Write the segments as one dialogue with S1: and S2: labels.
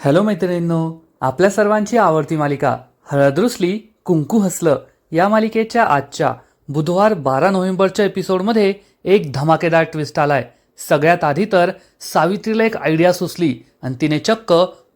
S1: Hello मैत्रिणींनो आपल्या सर्वांची आवडती मालिका हळदरुसली कुंकू हसलं या मालिकेच्या आजच्या बुधवार बारा नोव्हेंबरच्या एपिसोडमध्ये एक धमाकेदार ट्विस्ट आलाय. सगळ्यात आधी तर सावित्रीला एक आयडिया सुचली आणि तिने चक्क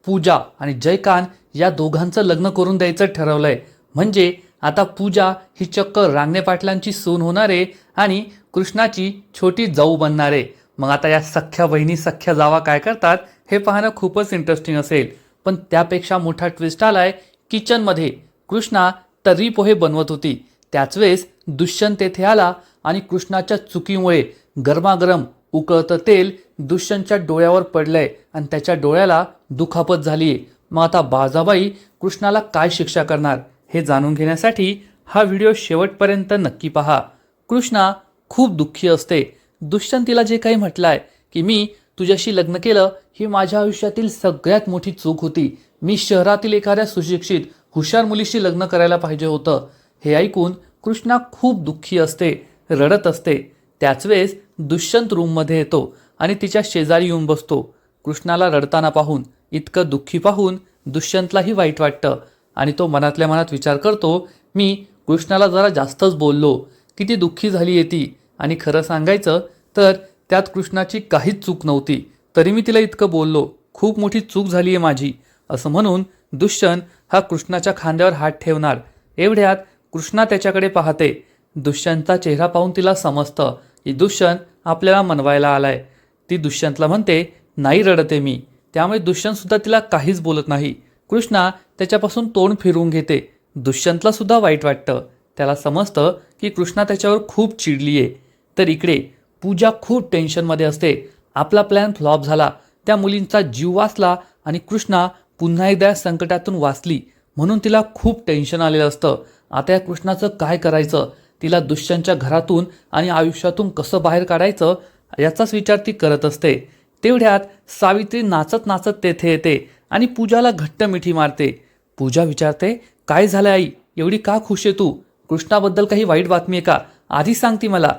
S1: पूजा आणि जयकांत या दोघांचं लग्न करून द्यायचं ठरवलंय. म्हणजे आता पूजा ही चक्क रांगणे पाटलांची सून होणारे आणि कृष्णाची छोटी जाऊ बनणारे. मग आता या सख्या बहिणी सख्या जावा काय करतात? हे पाहणं खूपच इंटरेस्टिंग असेल. पण त्यापेक्षा मोठा ट्विस्ट आलाय किचनमध्ये कृष्णा तर्री पोहे बनवत होती. त्याच वेळेस दुष्यंत तेथे आला आणि कृष्णाच्या चुकीमुळे गरमागरम उकळतं तेल दुष्यंतच्या डोळ्यावर पडलंय आणि त्याच्या डोळ्याला दुखापत झालीये. मग आता बाजाबाई कृष्णाला काय शिक्षा करणार हे जाणून घेण्यासाठी हा व्हिडिओ शेवटपर्यंत नक्की पहा. कृष्णा खूप दुःखी असते. दुष्यंतीला जे काही म्हटलंय की मी तुझ्याशी लग्न केलं ही माझ्या आयुष्यातील सगळ्यात मोठी चूक होती. मी शहरातील एखाद्या सुशिक्षित हुशार मुलीशी लग्न करायला पाहिजे होतं. हे ऐकून कृष्णा खूप दुःखी असते रडत असते. त्याच वेळेस दुष्यंत रूममध्ये येतो आणि तिच्या शेजारी येऊन बसतो. कृष्णाला रडताना पाहून इतकं दुःखी पाहून दुष्यंतलाही वाईट वाटतं आणि तो मनातल्या मनात विचार करतो मी कृष्णाला जरा जास्तच बोललो. किती दुःखी झाली आहे ती आणि खरं सांगायचं तर त्यात कृष्णाची काहीच चूक नव्हती. तरी मी तिला इतकं बोललो खूप मोठी चूक झाली आहे माझी. असं म्हणून दुष्यंत हा कृष्णाच्या खांद्यावर हात ठेवणार. एवढ्यात कृष्णा त्याच्याकडे पाहते. दुष्यंतचा चेहरा पाहून तिला समजतं की दुष्यंत आपल्याला मनवायला आलाय. ती दुष्यंतला म्हणते नाही रडते मी. त्यामुळे दुष्यंतसुद्धा तिला काहीच बोलत नाही. कृष्णा त्याच्यापासून तोंड फिरवून घेते. दुष्यंतला सुद्धा वाईट वाटतं. त्याला समजतं की कृष्णा त्याच्यावर खूप चिडली आहे तर इकडे पूजा खूप टेन्शनमध्ये असते. आपला प्लॅन फ्लॉप झाला. त्या मुलींचा जीव वाचला आणि कृष्णा पुन्हा एकदा संकटातून वाचली. म्हणून तिला खूप टेन्शन आलेलं असतं. आता या कृष्णाचं काय करायचं? तिला दुष्यांच्या घरातून आणि आयुष्यातून कसं बाहेर काढायचं? याचाच विचार ती करत असते. तेवढ्यात सावित्री नाचत नाचत तेथे येते आणि पूजाला घट्ट मिठी मारते. पूजा विचारते काय झालं आई? एवढी का खुश आहे तू? कृष्णाबद्दल काही वाईट बातमी आहे का? आधी सांगती मला.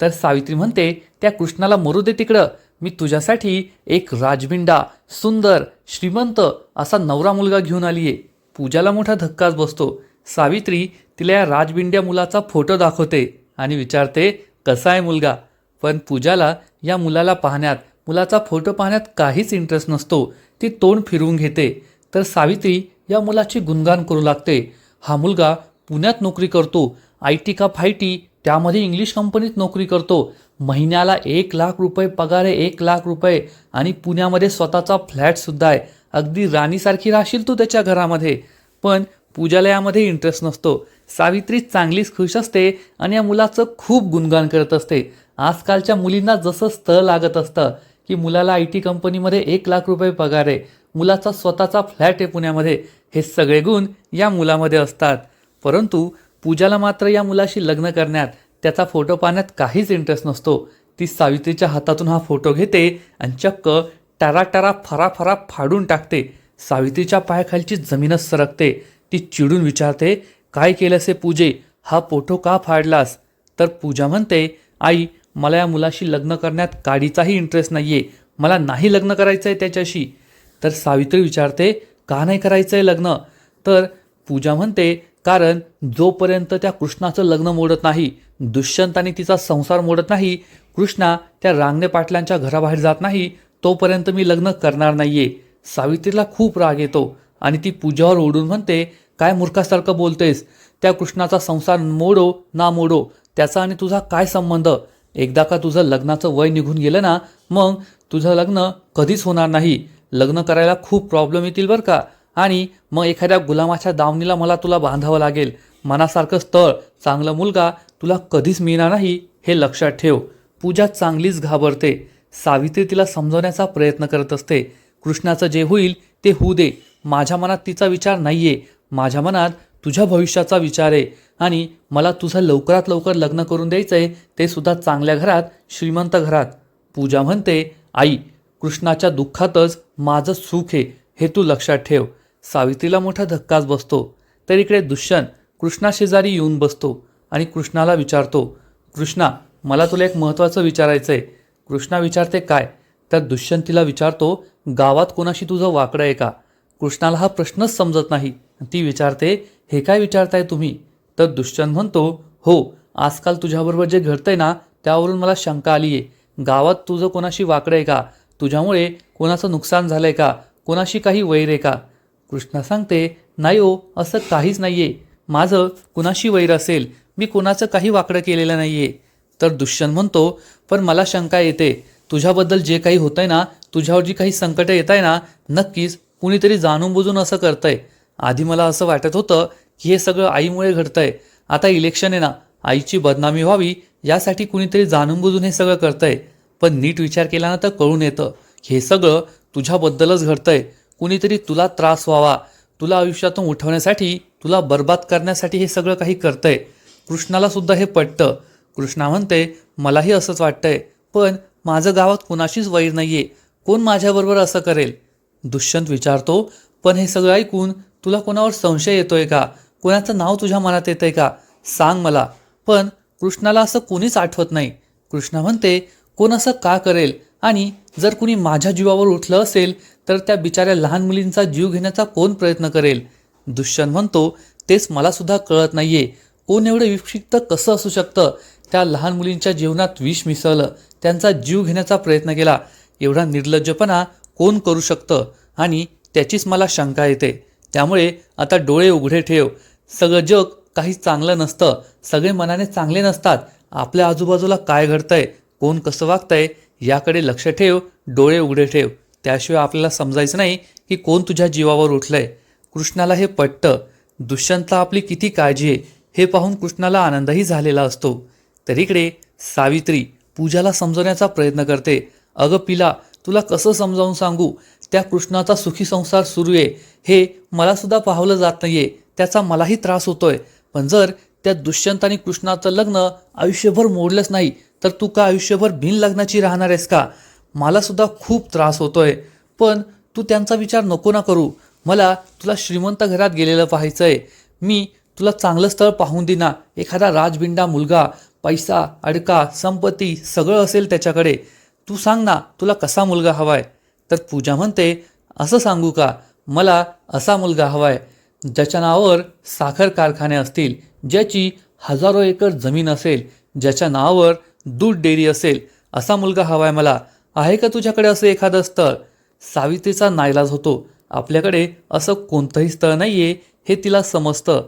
S1: तर सावित्री म्हणते त्या कृष्णाला मरू दे तिकडं. मी तुझ्यासाठी एक राजबिंडा सुंदर श्रीमंत असा नवरा मुलगा घेऊन आली आहे पूजाला मोठा धक्काच बसतो. सावित्री तिला या राजबिंड्या मुलाचा फोटो दाखवते आणि विचारते कसा आहे मुलगा? पण पूजाला या मुलाला पाहण्यात मुलाचा फोटो पाहण्यात काहीच इंटरेस्ट नसतो. ती तोंड फिरवून घेते. तर सावित्री या मुलाची गुणगान करू लागते. हा मुलगा पुण्यात नोकरी करतो. आय टी का फायटी? त्यामध्ये इंग्लिश कंपनीत नोकरी करतो. महिन्याला एक लाख रुपये पगार आहे एक लाख रुपये. आणि पुण्यामध्ये स्वतःचा फ्लॅटसुद्धा आहे. अगदी राणीसारखी राहशील तू त्याच्या घरामध्ये. पण पूजाला यामध्ये इंटरेस्ट नसतो. सावित्री चांगलीच खुश असते आणि या मुलाचं खूप गुणगान करत असते. आजकालच्या मुलींना जसं स्थळ लागत असतं की मुलाला आय टी कंपनीमध्ये एक लाख रुपये पगार आहे. मुलाचा स्वतःचा फ्लॅट आहे पुण्यामध्ये. हे सगळे गुण या मुलामध्ये असतात. परंतु पूजाला मात्र या मुलाशी लग्न करण्यात त्याचा फोटो पाहण्यात काहीच इंटरेस्ट नसतो. ती सावित्रीच्या हातातून हा फोटो घेते आणि चक्क टारा टारा फरा फरा फाडून टाकते. सावित्रीच्या पायाखालची जमीनच सरकते. ती चिडून विचारते काय केलंस हे पूजे? हा फोटो का फाडलास? तर पूजा म्हणते आई मला या मुलाशी लग्न करण्यात काडीचाही इंटरेस्ट नाही आहे मला नाही लग्न करायचं आहे त्याच्याशी. तर सावित्री विचारते का नाही करायचं आहे लग्न? तर पूजा म्हणते कारण जोपर्यंत त्या कृष्णाचं लग्न मोडत नाही दुष्यंत आणि तिचा संसार मोडत नाही कृष्णा त्या रांगणे पाटलांच्या घराबाहेर जात नाही तोपर्यंत मी लग्न करणार नाहीये. सावित्रीला खूप राग येतो आणि ती पूजावर ओढून म्हणते काय मूर्खासारखं बोलतेस? त्या कृष्णाचा संसार मोडो ना मोडो त्याचा आणि तुझा काय संबंध? एकदा का तुझं लग्नाचं वय निघून गेलं ना मग तुझं लग्न कधीच होणार नाही. लग्न करायला खूप प्रॉब्लेम येतील बरं का? आणि मग एखाद्या गुलामाच्या दावणीला मला तुला बांधावं लागेल. मनासारखं स्थळ चांगला मुलगा तुला कधीच मिळणार नाही हे लक्षात ठेव. पूजा चांगलीच घाबरते. सावित्री तिला समजवण्याचा प्रयत्न करत असते. कृष्णाचं जे होईल ते होऊ दे. माझ्या मनात तिचा विचार नाही आहे माझ्या मनात तुझ्या भविष्याचा विचार आहे. आणि मला तुझं लवकरात लवकर लग्न करून द्यायचं आहे ते सुद्धा चांगल्या घरात श्रीमंत घरात. पूजा म्हणते आई कृष्णाच्या दुःखातच माझं सुख आहे हे तू लक्षात ठेव. सावित्रीला मोठा धक्काच बसतो. तर इकडे दुष्यंत कृष्णाशेजारी येऊन बसतो आणि कृष्णाला विचारतो कृष्णा मला तुला एक महत्त्वाचं विचारायचं आहे कृष्णा विचारते काय तर दुष्यंत तिला विचारतो गावात कोणाशी तुझं वाकडं आहे का कृष्णाला हा प्रश्नच समजत नाही. ती विचारते हे काय विचारताय तुम्ही तर दुष्यंत म्हणतो हो आजकाल तुझ्याबरोबर जे घडतंय ना त्यावरून मला शंका आली आहे गावात तुझं कोणाशी वाकडं आहे का? तुझ्यामुळे कोणाचं नुकसान झालं आहे का? कोणाशी काही वैर आहे का? कृष्णा सांगते नाही ओ असं काहीच नाही आहे माझं कुणाशी वैर असेल? मी कुणाचं काही वाकडं केलेलं नाही आहे तर दुष्यंत म्हणतो पण मला शंका येते. तुझ्याबद्दल जे काही होतंय ना तुझ्यावर जी काही संकटं येत आहे ना नक्कीच कुणीतरी जाणून बुजून असं करतंय. आधी मला असं वाटत होतं की हे सगळं आईमुळे घडतंय. आता इलेक्शन आहे ना आईची बदनामी व्हावी यासाठी कुणीतरी जाणून बुजून हे सगळं करतंय. पण नीट विचार केला ना तर कळून येतं हे सगळं तुझ्याबद्दलच घडतंय. कुणीतरी तुला त्रास व्हावा तुला आयुष्यातून उठवण्यासाठी तुला बर्बाद करण्यासाठी हे सगळं काही करतंय. कृष्णाला सुद्धा हे पटतं. कृष्णा म्हणते मलाही असंच वाटतंय पण माझं गावात कुणाशीच वैर नाहीये. कोण माझ्याबरोबर असं करेल? दुष्यंत विचारतो पण हे सगळं ऐकून तुला कोणावर संशय येतोय का? कोणाचं नाव तुझ्या मनात येतंय का? सांग मला. पण कृष्णाला असं कोणीच आठवत नाही. कृष्णा म्हणते कोण असं का करेल? आणि जर कुणी माझ्या जीवावर उठलं असेल तर त्या बिचाऱ्या लहान मुलींचा जीव घेण्याचा कोण प्रयत्न करेल? दुष्यंत म्हणतो तेच मलासुद्धा कळत नाही आहे कोण एवढं विक्षिप्त कसं असू शकतं? त्या लहान मुलींच्या जीवनात विष मिसळलं. त्यांचा जीव घेण्याचा प्रयत्न केला. एवढा निर्लज्जपणा कोण करू शकतं? आणि त्याचीच मला शंका येते. त्यामुळे आता डोळे उघडे ठेव. सगळं जग काही चांगलं नसतं. सगळे मनाने चांगले नसतात. आपल्या आजूबाजूला काय घडतंय? कोण कसं वागतंय? याकडे लक्ष ठेव डोळे उघडे ठेव. त्याशिवाय आपल्याला समजायचं नाही की कोण तुझ्या जीवावर उठलंय. कृष्णाला हे पटतं. दुष्यंतला आपली किती काळजी आहे हे पाहून कृष्णाला आनंदही झालेला असतो. तर इकडे सावित्री पूजाला समजवण्याचा प्रयत्न करते. अगं पिला तुला कसं समजावून सांगू? त्या कृष्णाचा सुखी संसार सुरू आहे. हे मला सुद्धा पाहवलं जात आहे त्याचा मलाही त्रास होतोय. पण जर त्या दुष्यंत आणि कृष्णाचं लग्न आयुष्यभर मोडलंच नाही. तर तू का आयुष्यभर बिन लग्नाची राहणार आहेस का? मलासुद्धा खूप त्रास होतोय. पण तू त्यांचा विचार नको ना करू. मला तुला श्रीमंत घरात गेलेलं पाहायचं आहे मी तुला चांगलं स्थळ पाहून देना एखादा राजबिंडा मुलगा पैसा अडका संपत्ती सगळं असेल त्याच्याकडे. तू सांग ना तुला कसा मुलगा हवाय? तर पूजा म्हणते असं सांगू का? मला असा मुलगा हवाय. ज्याच्या नावावर साखर कारखाने असतील. ज्याची हजारो एकर जमीन असेल ज्याच्या नावावर दूध डेअरी असेल असा मुलगा हवाय मला. आहे का तुझ्याकडे असं एखादं स्थळ? सावित्रीचा नाईलाज होतो. आपल्याकडे असं कोणतंही स्थळ नाही आहे हे तिला समजतं.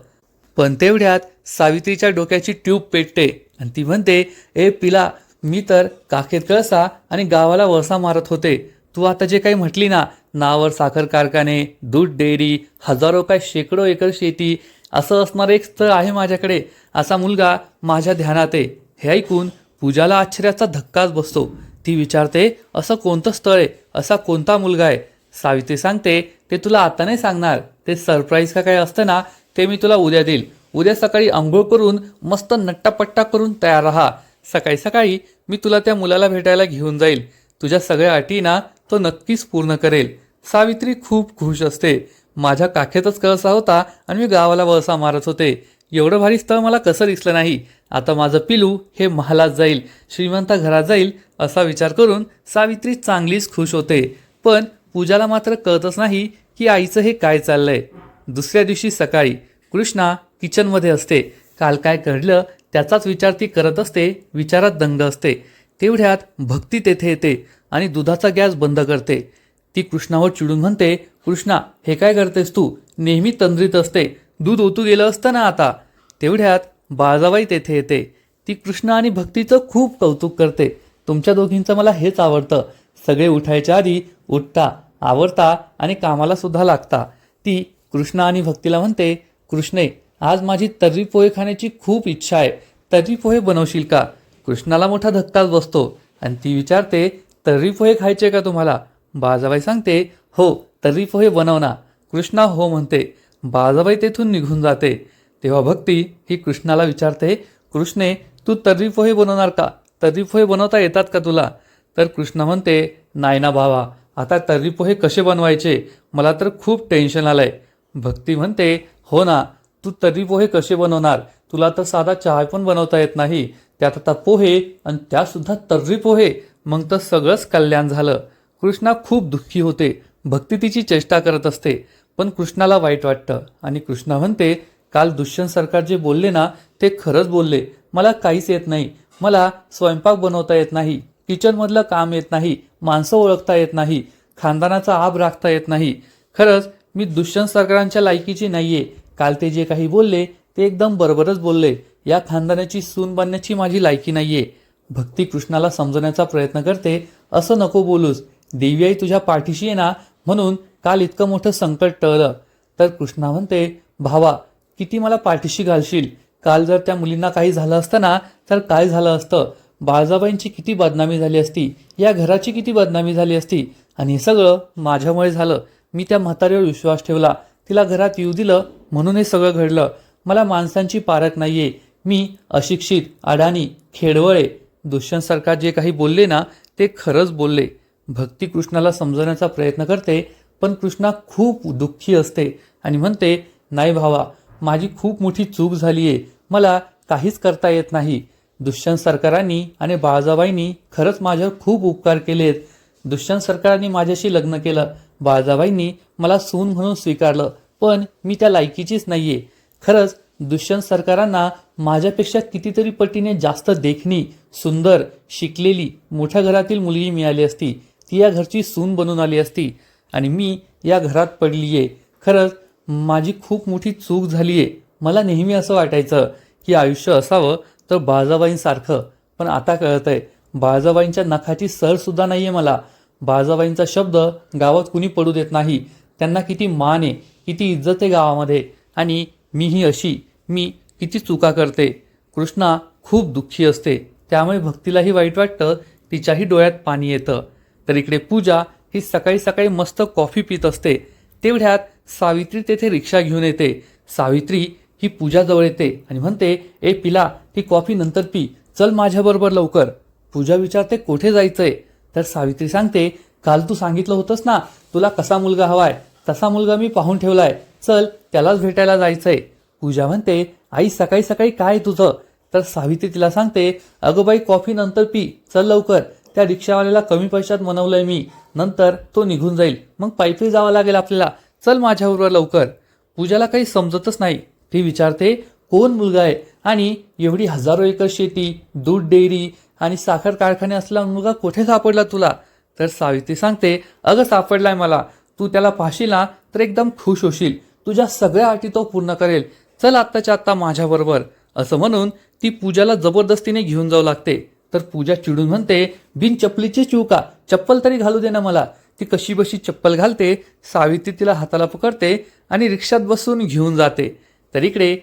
S1: पण तेवढ्यात सावित्रीच्या डोक्याची ट्यूब पेटते आणि ती म्हणते ए पिला मी तर काखेत कळसा आणि गावाला वळसा मारत होते. तू आता जे काही म्हटली ना नावावर साखर कारखाने दूध डेअरी हजारो काय शेकडो एकर शेती असं असणारं एक स्थळ आहे माझ्याकडे. असा मुलगा माझ्या ध्यानात आहे. हे ऐकून पूजाला आश्चर्याचा धक्काच बसतो. ती विचारते असं कोणतं स्थळ आहे? असा कोणता मुलगा आहे? सावित्री सांगते ते तुला आता नाही सांगणार. ते सरप्राईज का काय असतं ना ते मी तुला उद्या देईल. उद्या सकाळी आंघोळ करून मस्त नट्टापट्टा करून तयार राहा. सकाळी सकाळी मी तुला त्या मुलाला भेटायला घेऊन जाईल. तुझ्या सगळ्या अटी ना तो नक्कीच पूर्ण करेल. सावित्री खूप खुश असते. माझ्या काखेतच कळसा होता आणि मी गावाला वळसा मारत होते. एवढं भारी स्थळ मला कसं दिसलं नाही. आता माझं पिलू हे महालात जाईल श्रीमंत घरात जाईल असा विचार करून सावित्री चांगलीच खुश होते. पण पूजाला मात्र कळतच नाही की आईचं हे काय चाललंय. दुसऱ्या दिवशी सकाळी कृष्णा किचनमध्ये असते. काल काय घडलं त्याचाच विचार ती करत असते विचारात दंग असते. तेवढ्यात भक्ती तेथे येते आणि दुधाचा गॅस बंद करते. ती कृष्णावर चिडून म्हणते कृष्णा हे काय करतेस तू? नेहमी तंद्रीत असते. दूध ओतू गेलं असतं ना आता? तेवढ्यात बाळजाबाई तेथे येते. ती कृष्णा आणि भक्तीचं खूप कौतुक करते. तुमच्या दोघींचं मला हेच आवडतं. सगळे उठायच्या आधी उठता आवडता आणि कामाला सुद्धा लागता. ती कृष्णा आणि भक्तीला म्हणते कृष्णे आज माझी तर्री पोहे खाण्याची खूप इच्छा आहे. तर्री पोहे बनवशील का? कृष्णाला मोठा धक्काच बसतो आणि ती विचारते तर्री पोहे खायचे का तुम्हाला? बाजाबाई सांगते हो तरीफ होय बनवना. कृष्णा हो म्हणते बाजाबाई तेथून निघून जाते. तेव्हा भक्ती ही कृष्णाला विचारते कृष्णे तू तर्री पोहे बनवणार का? तर्री पोहे बनवता येतात का तुला? तर कृष्ण म्हणते नाही ना भावा आता तर्री पोहे कसे बनवायचे? मला तर खूप टेन्शन आलं आहे भक्ती म्हणते हो ना तू तर्री पोहे कसे बनवणार? तुला तर साधा चहा पण बनवता येत नाही. त्यात आता पोहे आणि त्यासुद्धा तर्री पोहे. मग तर सगळंच कल्याण झालं. कृष्णा खूप दुःखी होते. भक्ती तिची चेष्टा करत असते पण कृष्णाला वाईट वाटतं. आणि कृष्णा म्हणते काल दुष्यंत सरकार जे बोलले ना ते खरंच बोलले. मला काहीच येत नाही. मला स्वयंपाक बनवता येत नाही. किचनमधलं काम येत नाही. माणसं ओळखता येत नाही. खानदानाचा आब राखता येत नाही. खरंच मी दुष्यंत सरकारांच्या लायकीची नाहीये. काल ते जे काही बोलले ते एकदम बरोबरच बोलले. या खानदानाची सून बनण्याची माझी लायकी नाहीये. भक्ती कृष्णाला समजवण्याचा प्रयत्न करते. असं नको बोलूस. देवी आई तुझ्या पाठीशी आहे ना म्हणून काल इतकं मोठं संकट टळलं. तर कृष्णा म्हणते भावा किती मला पाठीशी घालशील? काल जर त्या मुलींना काही झालं असतं ना तर काय झालं असतं? बाळजाबाईंची किती बदनामी झाली असती? या घराची किती बदनामी झाली असती? आणि हे सगळं माझ्यामुळे झालं. मी त्या म्हातारीवर विश्वास ठेवला. तिला घरात येऊ दिलं. म्हणून हे सगळं घडलं. मला माणसांची पारख नाहीये. मी अशिक्षित अडाणी खेडवळे दुष्यंतसारखा जे काही बोलले ना ते खरंच बोलले. भक्ती कृष्णाला समजवण्याचा प्रयत्न करते पण कृष्णा खूप दुःखी असते आणि म्हणते नाही भावा माझी खूप मोठी चूक झाली आहे मला काहीच करता येत नाही. दुष्यंत सरकारांनी आणि बाळजाबाईंनी खरंच माझ्यावर खूप उपकार केलेत. दुष्यंत सरकारांनी माझ्याशी लग्न केलं. बाळजाबाईंनी मला सून म्हणून स्वीकारलं पण मी त्या लायकीचीच नाही आहे खरंच दुष्यंत सरकारांना माझ्यापेक्षा कितीतरी पटीने जास्त देखणी सुंदर शिकलेली मोठ्या घरातील मुलगी मिळाली असती. ती या घरची सून बनून आली असती आणि मी या घरात पडली आहे खरंच माझी खूप मोठी चूक झाली आहे मला नेहमी असं वाटायचं की आयुष्य असावं तर बाळजाबाईंसारखं पण आता कळतंय बाळजाबाईंच्या नखाची सरसुद्धा नाही आहे मला. बाळजाबाईंचा शब्द गावात कुणी पडू देत नाही. त्यांना किती मान आहे किती इज्जत आहे गावामध्ये. आणि मीही अशी मी किती चुका करते. कृष्णा खूप दुःखी असते. त्यामुळे भक्तीलाही वाईट वाटतं तिच्याही डोळ्यात पाणी येतं. तर इकडे पूजा ही सकाळी सकाळी मस्त कॉफी पित असते. तेवढ्यात सावित्री तेथे रिक्षा घेऊन येते. सावित्री ही पूजाजवळ येते आणि म्हणते ए पिला ती कॉफी नंतर पी. चल माझ्याबरोबर लवकर. पूजा विचारते कुठे जायचंय? तर सावित्री सांगते काल तू सांगितलं होतंस ना तुला कसा मुलगा हवाय? तसा मुलगा मी पाहून ठेवलाय. चल त्यालाच भेटायला जायचंय. पूजा म्हणते आई सकाळी सकाळी काय तुझं? तर सावित्री तिला सांगते अगं बाई कॉफी नंतर पी. चल लवकर. त्या रिक्षावाल्याला कमी पैशात मनवलंय मी. नंतर तो निघून जाईल. मग पायपी जावं लागेल आपल्याला. चल माझ्याबरोबर लवकर. पूजाला काही समजतच नाही. ती विचारते कोण मुलगा आहे? आणि एवढी हजारो एकर शेती दूध डेअरी आणि साखर कारखाने असलेला मुलगा कुठे सापडला तुला? तर सावित्री सांगते अगं सापडलाय मला. तू त्याला पाहशील ना तर एकदम खुश होशील. तुझ्या सगळ्या अटी तो पूर्ण करेल. चल आत्ताच्या आत्ता माझ्याबरोबर असं म्हणून ती पूजाला जबरदस्तीने घेऊन जाऊ लागते. तर पूजा चिडून म्हणते बिन चपलीची चिवका चप्पल तरी घालू दे ना मला. ती कशी बशी चप्पल घालते सावित्री तिला हाताला पकडते आणि रिक्षात बसून घेऊन जाते. तर इकडे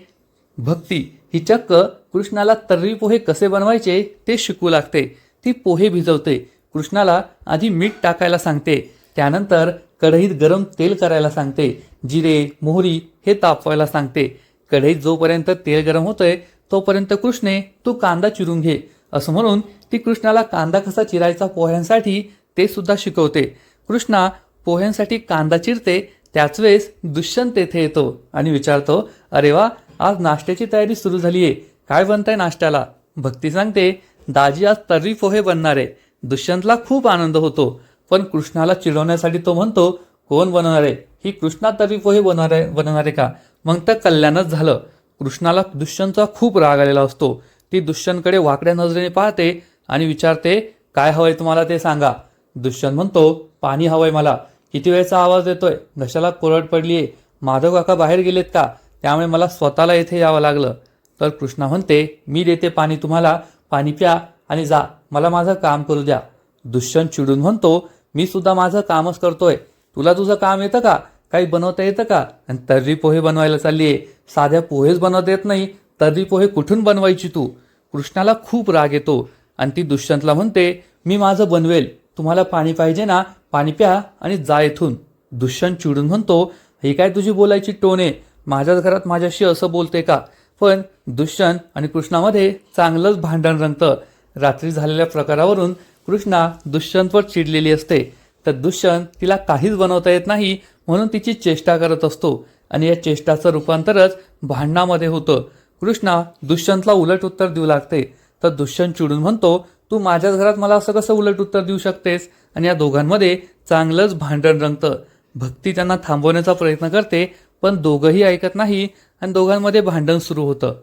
S1: भक्ती ही चक्क कृष्णाला तर्री पोहे कसे बनवायचे ते शिकू लागते. ती पोहे भिजवते. कृष्णाला आधी मीठ टाकायला सांगते. त्यानंतर कढईत गरम तेल करायला सांगते. जिरे मोहरी हे तापवायला सांगते. कढईत जोपर्यंत तेल गरम होतंय तोपर्यंत कृष्णे तू कांदा चिरून घे. असं म्हणून ती कृष्णाला कांदा कसा चिरायचा पोह्यांसाठी ते सुद्धा शिकवते. कृष्णा पोह्यांसाठी कांदा चिरते त्याच वेळेस दुष्यंत तेथे येतो आणि विचारतो अरे वा आज नाश्त्याची तयारी सुरू झाली आहे काय बनताय नाश्त्याला? भक्ती सांगते दाजी आज तर्री पोहे बनणार आहे. दुष्यंतला खूप आनंद होतो पण कृष्णाला चिडवण्यासाठी तो म्हणतो कोण बनवणार आहे? ही कृष्णा तर्री पोहे बनणार आहे बनवणार आहे का? मग तर कल्याणच झालं. कृष्णाला दुष्यंतचा खूप राग आलेला असतो. ती दुष्यंतकडे वाकड्या नजरेने पाहते आणि विचारते काय हवंय तुम्हाला ते सांगा. दुष्यंत म्हणतो पाणी हवंय मला. किती वेळचा आवाज येतोय घशाला कोरड पडलीये. माधव काका बाहेर गेलेत का? त्यामुळे मला स्वतःला येथे यावं लागलं. तर कृष्णा म्हणते मी देते पाणी तुम्हाला. पाणी प्या आणि जा. मला माझं काम करू द्या. दुष्यंत चिडून म्हणतो मी सुद्धा माझं कामच करतोय. तुला तुझं काम येतं का? काही बनवता येतं का? आणि तर्री पोहे बनवायला चाललीये. साध्या पोहेच बनवता येत नाही. तर्री पोहे कुठून बनवायची तू? कृष्णाला खूप राग येतो. आणि ती दुष्यंतला म्हणते मी माझं बनवेल. तुम्हाला पाणी पाहिजे ना पाणी प्या आणि जा येथून दुष्यंत चिडून म्हणतो हे काय तुझी बोलायची टोने? माझ्याच घरात माझ्याशी असं बोलते का? पण दुष्यंत आणि कृष्णामध्ये चांगलंच भांडण रंगतं. रात्री झालेल्या प्रकारावरून कृष्णा दुष्यंतवर चिडलेली असते. तर दुष्यंत तिला काहीच बनवता येत नाही म्हणून तिची चेष्टा करत असतो. आणि या चेष्टाचं रूपांतरच भांडणामध्ये होतं. कृष्णा दुष्यंतला उलट उत्तर देऊ लागते. तर दुष्यंत चिडून म्हणतो तू माझ्याच घरात मला असं कसं उलट उत्तर देऊ शकतेस? आणि या दोघांमध्ये चांगलंच भांडण रंगतं. भक्ती त्यांना थांबवण्याचा प्रयत्न करते पण दोघंही ऐकत नाही आणि दोघांमध्ये भांडण सुरू होतं.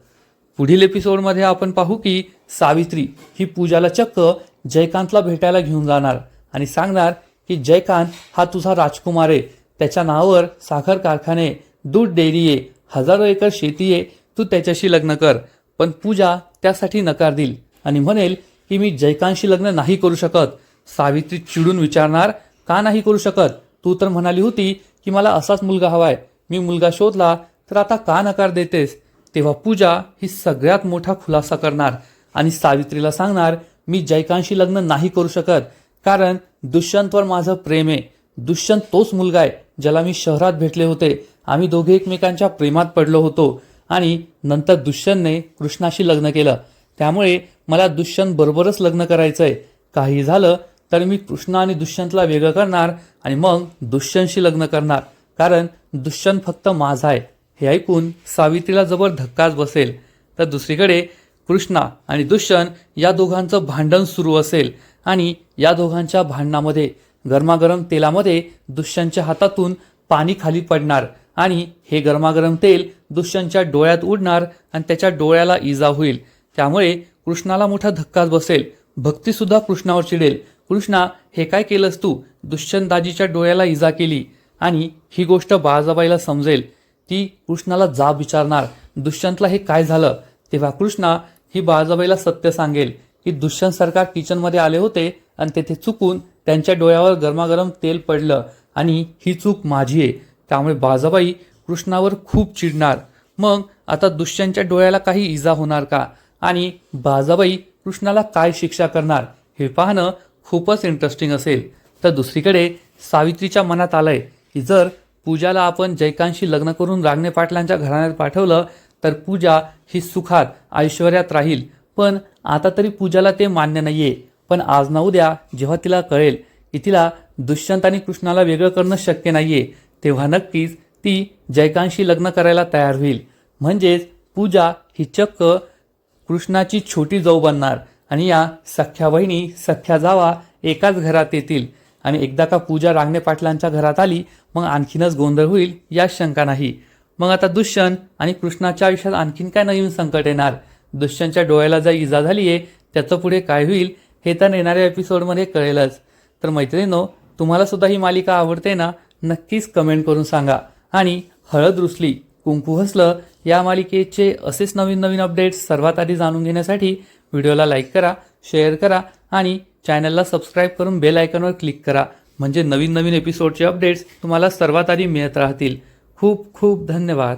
S1: पुढील एपिसोडमध्ये आपण पाहू की सावित्री ही पूजाला चक्क जयकांतला भेटायला घेऊन जाणार आणि सांगणार की जयकांत हा तुझा राजकुमार आहे. त्याच्या नावावर साखर कारखाने दूध डेअरी आहे. हजारो एकर शेती आहे. तू त्याच्याशी लग्न कर पण पूजा त्यासाठी नकार देईल. आणि म्हणेल की मी जयकांतशी लग्न नाही करू शकत. सावित्री चिडून विचारणार का नाही करू शकत? तू तर म्हणाली होती की मला असाच मुलगा हवाय. मी मुलगा शोधला तर आता का नकार देतेस? तेव्हा पूजा ही सगळ्यात मोठा खुलासा करणार आणि सावित्रीला सांगणार मी जयकांशी लग्न नाही करू शकत. कारण दुष्यंतवर माझं प्रेम आहे. दुष्यंत तोच मुलगा आहे ज्याला मी शहरात भेटले होते. आम्ही दोघे एकमेकांच्या प्रेमात पडलो होतो. आणि नंतर दुष्यंतने कृष्णाशी लग्न केलं. त्यामुळे मला दुष्यंत बरोबरच लग्न करायचं आहे काही झालं तर मी कृष्ण आणि दुष्यंतला वेगळं करणार आणि मग दुष्यंतशी लग्न करणार. कारण दुष्यंत फक्त माझा आहे. हे ऐकून सावित्रीला जबर धक्काच बसेल. तर दुसरीकडे कृष्णा आणि दुष्यंत या दोघांचं भांडण सुरू असेल आणि या दोघांच्या भांडणामध्ये गरमागरम तेलामध्ये दुष्यंतच्या हातातून पाणी खाली पडणार. आणि हे गरमागरम तेल दुष्यंतच्या डोळ्यात उडणार आणि त्याच्या डोळ्याला इजा होईल. त्यामुळे कृष्णाला मोठा धक्काच बसेल. भक्तीसुद्धा कृष्णावर चिडेल. कृष्णा हे काय केलंस तू दुष्यंत दाजीच्या डोळ्याला इजा केली आणि ही गोष्ट बाळजाबाईला समजेल. ती कृष्णाला जाब विचारणार दुष्यंतला हे काय झालं तेव्हा कृष्णा ही बाळजाबाईला सत्य सांगेल की दुष्यंत सरकार किचनमध्ये आले होते आणि तेथे चुकून त्यांच्या डोळ्यावर गरमागरम तेल पडलं आणि ही चूक माझी आहे. त्यामुळे बाजाबाई कृष्णावर खूप चिडणार. मग आता दुष्यंतच्या डोळ्याला काही इजा होणार का? आणि बाजाबाई कृष्णाला काय शिक्षा करणार? हे पाहणं खूपच इंटरेस्टिंग असेल. तर दुसरीकडे सावित्रीच्या मनात आलंय की जर पूजाला आपण जयकांशी लग्न करून रांगणे पाटलांच्या घराण्यात पाठवलं तर पूजा ही सुखात ऐश्वर्यात राहील. पण आता तरी पूजाला ते मान्य नाही आहे पण आज ना उद्या जेव्हा तिला कळेल की तिला दुष्यंत आणि कृष्णाला वेगळं करणं शक्य नाही आहे तेव्हा नक्कीच ती जयकांशी लग्न करायला तयार होईल. म्हणजेच पूजा ही चक्क कृष्णाची छोटी जाऊ बनणार आणि या सख्या बहिणी सख्या जावा एकाच घरात येतील. आणि एकदा का पूजा रांगणे पाटलांच्या घरात आली मग आणखीनच गोंधळ होईल या शंका नाही. मग आता दुष्यंत आणि कृष्णाच्या आयुष्यात आणखीन काय नवीन संकट येणार? दुष्यंतच्या डोळ्याला जर इजा झाली आहे त्याचं पुढे काय होईल हे तर येणाऱ्या एपिसोडमध्ये कळेलच. तर मैत्रिणींनो तुम्हाला सुद्धा ही मालिका आवडते ना? नक्कीच कमेंट करून सांगा. आणि हळद रुसली कुंकू हसलं या मालिकेचे असेच नवीन नवीन अपडेट्स सर्वात आधी जाणून घेण्यासाठी व्हिडिओला लाईक करा शेअर करा आणि चॅनलला सबस्क्राईब करून बेल आयकॉनवर क्लिक करा. म्हणजे नवीन नवीन एपिसोडचे अपडेट्स तुम्हाला सर्वात आधी मिळत राहतील. खूप खूप धन्यवाद.